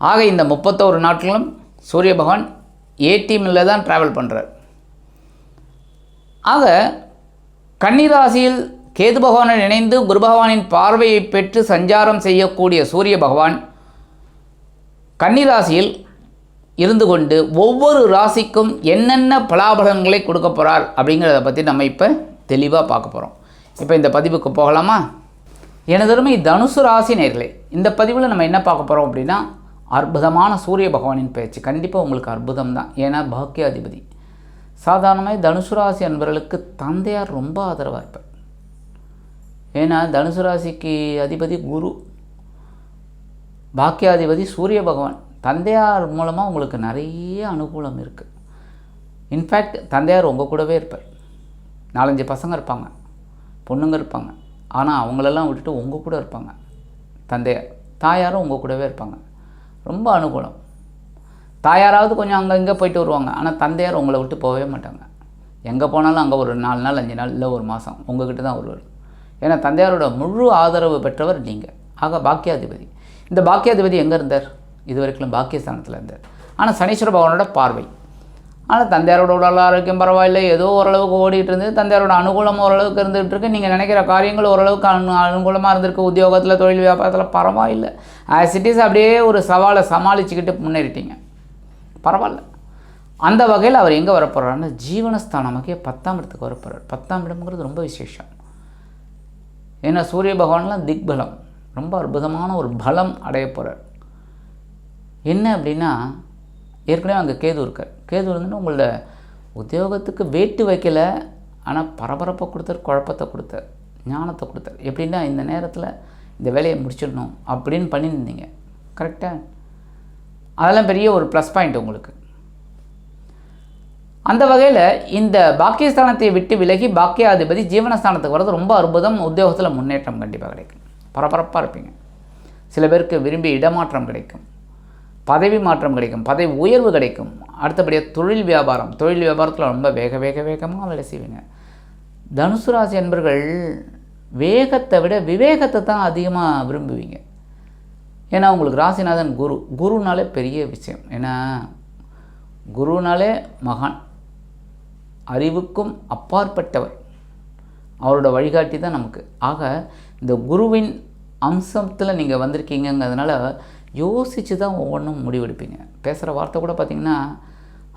ஆக இந்த முப்பத்தோரு நாட்களும் சூரிய பகவான் ஏடிஎம்மில் தான் ட்ராவல் பண்ணுறார் ஆக கன்னிராசியில் கேது பகவானுடன் இணைந்து குரு பகவானின் பார்வையை பெற்று சஞ்சாரம் செய்யக்கூடிய சூரிய பகவான் கன்னிராசியில் இருந்து கொண்டு ஒவ்வொரு ராசிக்கும் என்னென்ன பலாபலன்களை கொடுக்க போகிறார் அப்படிங்கிறத பற்றி நம்ம இப்போ தெளிவாக பார்க்க போகிறோம் இப்போ இந்த பதிவுக்கு போகலாமா? எனதருமை தனுசு ராசி நேர்களே இந்த பதிவில் நம்ம என்ன பார்க்க போகிறோம் அப்படின்னா அற்புதமான சூரிய பகவானின் பேச்சு. கண்டிப்பாக உங்களுக்கு அற்புதம் தான். ஏன்னா பாக்கியாதிபதி. சாதாரணமாக தனுசு ராசி அன்பர்களுக்கு தந்தையார் ரொம்ப ஆதரவாக இருப்பார். ஏன்னா தனுசு ராசிக்கு அதிபதி குரு. பாக்கியாதிபதி சூரிய பகவான். தந்தையார் மூலமாக உங்களுக்கு நிறைய அனுகூலம் இருக்குது இன்ஃபேக்ட் தந்தையார் உங்கள் கூடவே இருப்பார். நாலஞ்சு பசங்க இருப்பாங்க. பொண்ணுங்க இருப்பாங்க. ஆனால் அவங்களெல்லாம் விட்டுட்டு உங்கள் கூட இருப்பாங்க. தந்தையார். தாயாரும் உங்கள் கூடவே இருப்பாங்க. ரொம்ப அனுகூலம். தாயாராவது கொஞ்சம் அங்கே இங்கே போயிட்டு வருவாங்க. ஆனால் தந்தையார் உங்களை விட்டு போகவே மாட்டாங்க. எங்கே போனாலும் அங்கே ஒரு நாலு நாள் அஞ்சு நாள் இல்லை ஒரு மாதம் உங்ககிட்ட தான் வருவார். ஏன்னா தந்தையாரோட முழு ஆதரவு பெற்றவர் நீங்கள் ஆக பாக்கியாதிபதி. இந்த பாக்கியாதிபதி எங்கே இருந்தார்? இது வரைக்கும் பாக்கியஸ்தானத்தில் இருந்தார். ஆனால் சனீஸ்வர பகவானோட பார்வை. ஆனால் தந்தையாரோட உடல் ஆரோக்கியம் பரவாயில்லை. ஏதோ ஓரளவுக்கு ஓடிட்டு இருந்து தந்தையாரோட அனுகூலம் ஓரளவுக்கு இருந்துகிட்டு இருக்கு. நீங்கள் நினைக்கிற காரியங்கள் ஓரளவுக்கு அனு அனுகூலமாக இருந்திருக்கு. உத்தியோகத்தில் தொழில் வியாபாரத்தில் பரவாயில்லை. ஆஸ் இட் இஸ் அப்படியே ஒரு சவாலை சமாளிச்சுக்கிட்டு முன்னேறிட்டீங்க. பரவாயில்ல. அந்த வகையில் அவர் எங்கே வரப்போகிறாருன்னா ஜீவனஸ்தானமாக்கிய பத்தாம் இடத்துக்கு வரப்போகிறார் பத்தாம் இடம்ங்கிறது ரொம்ப விசேஷம். ஏன்னா சூரிய பகவான்லாம் திக்பலம். ரொம்ப அற்புதமான ஒரு பலம் அடைய போகிறார் என்ன அப்படின்னா ஏற்கனவே அங்கே கேது இருக்கார். கேது இருந்துன்னு உங்களோட உத்தியோகத்துக்கு வேட்டு வைக்கல ஆனால் பரபரப்பை கொடுத்தார் குழப்பத்தை கொடுத்தார் ஞானத்தை கொடுத்தார். எப்படின்னா இந்த நேரத்தில் இந்த வேலையை முடிச்சிடணும் அப்படின்னு பண்ணியிருந்தீங்க. கரெக்டாக அதெல்லாம் பெரிய ஒரு ப்ளஸ் பாயிண்ட் உங்களுக்கு. அந்த வகையில் இந்த பாக்கியஸ்தானத்தை விட்டு விலகி பாக்கியாதிபதி ஜீவனஸ்தானத்துக்கு வர்றது ரொம்ப அற்புதம். உத்தியோகத்தில் முன்னேற்றம் கண்டிப்பாக கிடைக்கும். பரபரப்பாக இருப்பீங்க. சில பேருக்கு விரும்பி இடமாற்றம் கிடைக்கும். பதவி மாற்றம் கிடைக்கும் பதவி உயர்வு கிடைக்கும். அடுத்தபடியாக தொழில் வியாபாரம். தொழில் வியாபாரத்தில் ரொம்ப வேக வேக வேகமாக வேலை செய்வீங்க. தனுசு ராசி என்பர்கள் வேகத்தை விட விவேகத்தை தான் அதிகமாக விரும்புவீங்க. ஏன்னா உங்களுக்கு ராசிநாதன் குரு. குருனாலே பெரிய விஷயம். ஏன்னா குருனாலே மகான். அறிவுக்கும் அப்பாற்பட்டவர். அவரோட வழிகாட்டி தான் நமக்கு. ஆக இந்த குருவின் அம்சத்தில் நீங்கள் வந்திருக்கீங்கங்கிறதுனால யோசித்து தான் ஒவ்வொன்றும் முடிவெடுப்பீங்க. பேசுகிற வார்த்தை கூட பார்த்திங்கன்னா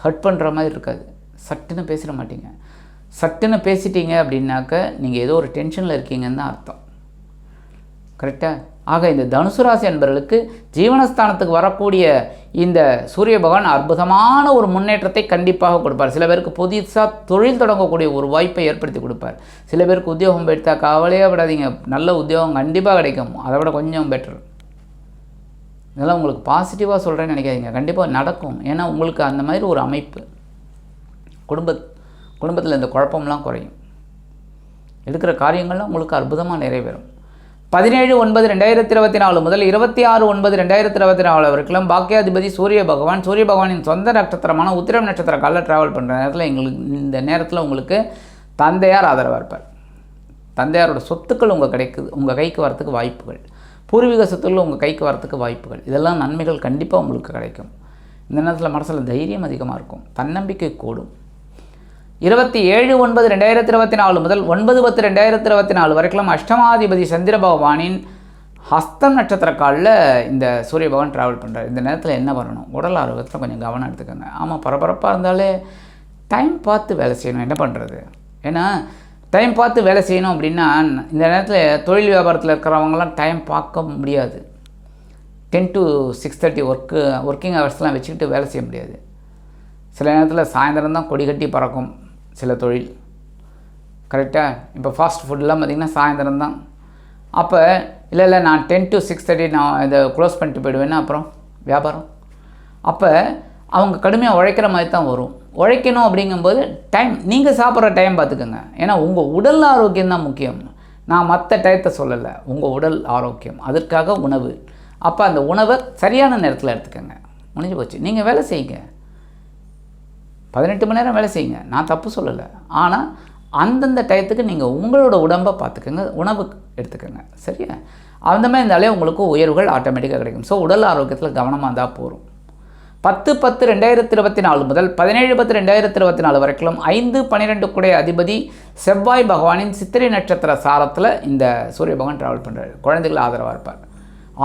ஹர்ட் பண்ணுற மாதிரி இருக்காது. சட்டுன்னு பேசிட மாட்டீங்க. சட்டுன்னு பேசிட்டீங்க அப்படின்னாக்க நீங்கள் ஏதோ ஒரு டென்ஷனில் இருக்கீங்கன்னு தான் அர்த்தம். கரெக்டாக ஆக இந்த தனுசு ராசி என்பவர்களுக்கு ஜீவனஸ்தானத்துக்கு வரக்கூடிய இந்த சூரிய பகவான் அற்புதமான ஒரு முன்னேற்றத்தை கண்டிப்பாக கொடுப்பார். சில பேருக்கு புதுசாக தொழில் தொடங்கக்கூடிய ஒரு வாய்ப்பை ஏற்படுத்தி கொடுப்பார். சில பேருக்கு உத்தியோகம் போயிட்டா கவலையே விடாதீங்க நல்ல உத்தியோகம் கண்டிப்பாக கிடைக்கும். அதை விட கொஞ்சம் பெட்டர் இதெல்லாம் உங்களுக்கு பாசிட்டிவாக சொல்கிறேன்னு நினைக்காதீங்க. கண்டிப்பாக நடக்கும். ஏன்னா உங்களுக்கு அந்த மாதிரி ஒரு அமைப்பு குடும்ப குடும்பத்தில் இந்த குழப்பம்லாம் குறையும். எடுக்கிற காரியங்கள்லாம் உங்களுக்கு அற்புதமாக நிறைவேறும். பதினேழு ஒன்பது ரெண்டாயிரத்தி இருபத்தி நாலு முதல் இருபத்தி ஆறு ஒன்பது ரெண்டாயிரத்தி இருபத்தி நாலு வரைக்கும் பாக்கியாதிபதி சூரிய பகவான் சூரிய பகவானின் சொந்த நட்சத்திரமான உத்திரம் நட்சத்திர காலில் ட்ராவல் பண்ணுற நேரத்தில் எங்களுக்கு இந்த நேரத்தில் உங்களுக்கு தந்தையார் ஆதரவாக இருப்பார். தந்தையாரோட சொத்துக்கள் உங்கள் கிடைக்குது உங்கள் கைக்கு வரத்துக்கு வாய்ப்புகள். பூர்வீக சொத்துக்கள் உங்கள் கைக்கு வரத்துக்கு வாய்ப்புகள். இதெல்லாம் நன்மைகள் கண்டிப்பாக உங்களுக்கு கிடைக்கும். இந்த நேரத்தில் மனசில் தைரியம் அதிகமாக இருக்கும். தன்னம்பிக்கை கூடும். இருபத்தி ஏழு ஒன்பது ரெண்டாயிரத்தி இருபத்தி நாலு முதல் ஒன்பது பத்து ரெண்டாயிரத்தி இருபத்தி நாலு வரைக்கும் அஷ்டமாதிபதி சந்திர பகவானின் ஹஸ்தம் நட்சத்திர காலில் இந்த சூரிய பகவான் ட்ராவல் பண்ணுறார் இந்த நேரத்தில் என்ன பண்ணணும்? உடல் ஆரோக்கியத்தில் கொஞ்சம் கவனம் எடுத்துக்கோங்க. ஆமாம் பரபரப்பாக இருந்தாலே டைம் பார்த்து வேலை செய்யணும். என்ன பண்ணுறது ஏன்னா டைம் பார்த்து வேலை செய்யணும் அப்படின்னா இந்த நேரத்தில் தொழில் வியாபாரத்தில் இருக்கிறவங்களாம் டைம் பார்க்க முடியாது. Ten to six thirty work working ஹவர்ஸ்லாம் வச்சுக்கிட்டு வேலை செய்ய முடியாது. சில நேரத்தில் சாயந்தரம் தான் கொடி கட்டி பறக்கும் சில தொழில். கரெக்டாக இப்போ ஃபாஸ்ட் ஃபுட்லாம் பார்த்திங்கன்னா சாயந்தரம் தான். அப்போ இல்லை இல்லை நான் டென் டு சிக்ஸ் தேர்ட்டி நான் இதை க்ளோஸ் பண்ணிட்டு போயிடுவேன்னா அப்புறம் வியாபாரம். அப்போ அவங்க கடுமையாக உழைக்கிற மாதிரி தான் வரும். உழைக்கணும் அப்படிங்கும்போது டைம் நீங்கள் சாப்பிட்ற டைம் பார்த்துக்கோங்க. ஏன்னா உங்கள் உடல் ஆரோக்கியம் தான் முக்கியம். நான் மற்ற டயத்தை சொல்லலை. உங்கள் உடல் ஆரோக்கியம் அதற்காக உணவு. அப்போ அந்த உணவை சரியான நேரத்தில் எடுத்துக்கோங்க. முடிஞ்சு போச்சு. நீங்கள் வேலை செய்யுங்க. பதினெட்டு மணி நேரம் வேலை செய்யுங்க. நான் தப்பு சொல்லலை. ஆனால் அந்தந்த டயத்துக்கு நீங்கள் உங்களோட உடம்பை பார்த்துக்கோங்க. உணவு எடுத்துக்கோங்க. சரியா? அந்த மாதிரி இருந்தாலே உங்களுக்கு உயர்வுகள் ஆட்டோமேட்டிக்காக கிடைக்கும். ஸோ உடல் ஆரோக்கியத்தில் கவனமாக இருந்தால் போகும் பத்து பத்து ரெண்டாயிரத்தி இருபத்தி நாலு முதல் பதினேழு பத்து ரெண்டாயிரத்தி இருபத்தி நாலு வரைக்கும் ஐந்து பன்னிரெண்டு குடைய அதிபதி செவ்வாய் பகவானின் சித்திரை நட்சத்திர சாரத்தில் இந்த சூரிய பகவான் ட்ராவல் பண்ணுறாரு குழந்தைகள் ஆதரவாக இருப்பார்.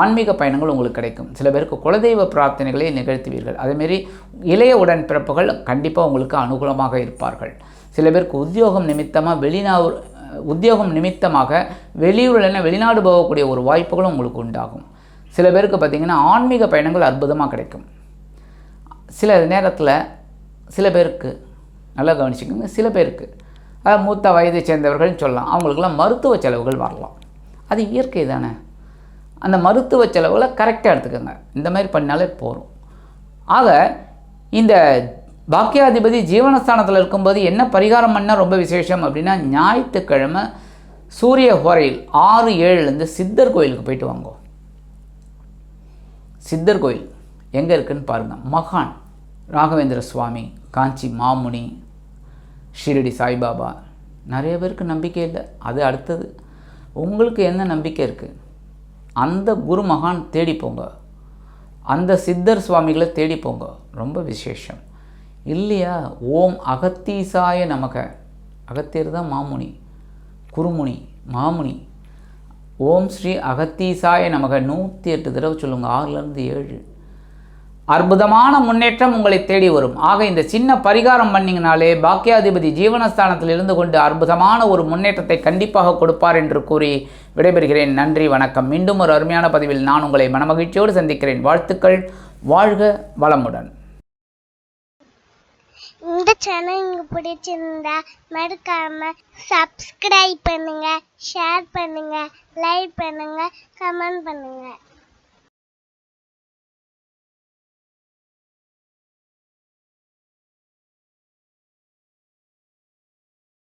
ஆன்மீக பயணங்கள் உங்களுக்கு கிடைக்கும். சில பேருக்கு குலதெய்வ பிரார்த்தனைகளை நிகழ்த்துவீர்கள். அதேமாரி இளைய உடன்பிறப்புகள் கண்டிப்பாக உங்களுக்கு அனுகூலமாக இருப்பார்கள். சில பேருக்கு உத்தியோகம் நிமித்தமாக வெளிநாடு உத்தியோகம் நிமித்தமாக வெளியூரில் வெளிநாடு போகக்கூடிய ஒரு வாய்ப்புகளும் உங்களுக்கு உண்டாகும். சில பேருக்கு பார்த்திங்கன்னா ஆன்மீக பயணங்கள் அற்புதமாக கிடைக்கும். சில நேரத்தில் சில பேருக்கு நல்லா கவனிச்சுக்கோங்க சில பேருக்கு. அதாவது மூத்த வயதை சேர்ந்தவர்கள்னு சொல்லலாம். அவங்களுக்கெல்லாம் மருத்துவ செலவுகள் வரலாம். அது இயற்கை தானே. அந்த மருத்துவ செலவுகளை கரெக்டாக எடுத்துக்கோங்க. இந்த மாதிரி பண்ணாலே போதும். ஆக இந்த பாக்கியாதிபதி ஜீவனஸ்தானத்தில் இருக்கும்போது என்ன பரிகாரம் பண்ணால் ரொம்ப விசேஷம் அப்படின்னா ஞாயிற்றுக்கிழமை சூரிய ஹோரையில் ஆறு ஏழுலேருந்து சித்தர் கோயிலுக்கு போயிட்டு வாங்கோ. சித்தர் கோயில். எங்கே இருக்குதுன்னு பாருங்கள் மகான் ராகவேந்திர சுவாமி காஞ்சி மாமுனி ஷிரடி சாய்பாபா. நிறைய பேருக்கு நம்பிக்கை இல்லை. அது அடுத்தது. உங்களுக்கு என்ன நம்பிக்கை இருக்குது அந்த குரு மகான் தேடி போங்க. அந்த சித்தர் சுவாமிகளை தேடி போங்க. ரொம்ப விசேஷம். இல்லையா? ஓம் அகத்தீசாய நமக. அகத்தியர் தான் மாமுனி. குருமுனி மாமுனி. ஓம் ஸ்ரீ அகத்தீசாய நமக. நூற்றி எட்டு தடவை சொல்லுங்கள் ஆறுலேருந்து ஏழு. அற்புதமான முன்னேற்றம் உங்களை தேடி வரும். ஆக இந்த சின்ன பரிகாரம் பண்ணிங்கனாலே பாக்கியாதிபதி ஜீவனஸ்தானத்தில் இருந்து கொண்டு அற்புதமான ஒரு முன்னேற்றத்தை கண்டிப்பாக கொடுப்பார் என்று கூறி விடைபெறுகிறேன். நன்றி வணக்கம். மீண்டும் ஒரு அருமையான பதிவில் நான் உங்களை மனமகிழ்ச்சியோடு சந்திக்கிறேன். வாழ்த்துக்கள். வாழ்க வளமுடன். இந்த சேனல் உங்களுக்கு பிடிச்சிருந்தா மறக்காம சப்ஸ்கிரைப் பண்ணுங்க ஷேர் பண்ணுங்க லைக் பண்ணுங்க கமெண்ட் பண்ணுங்க.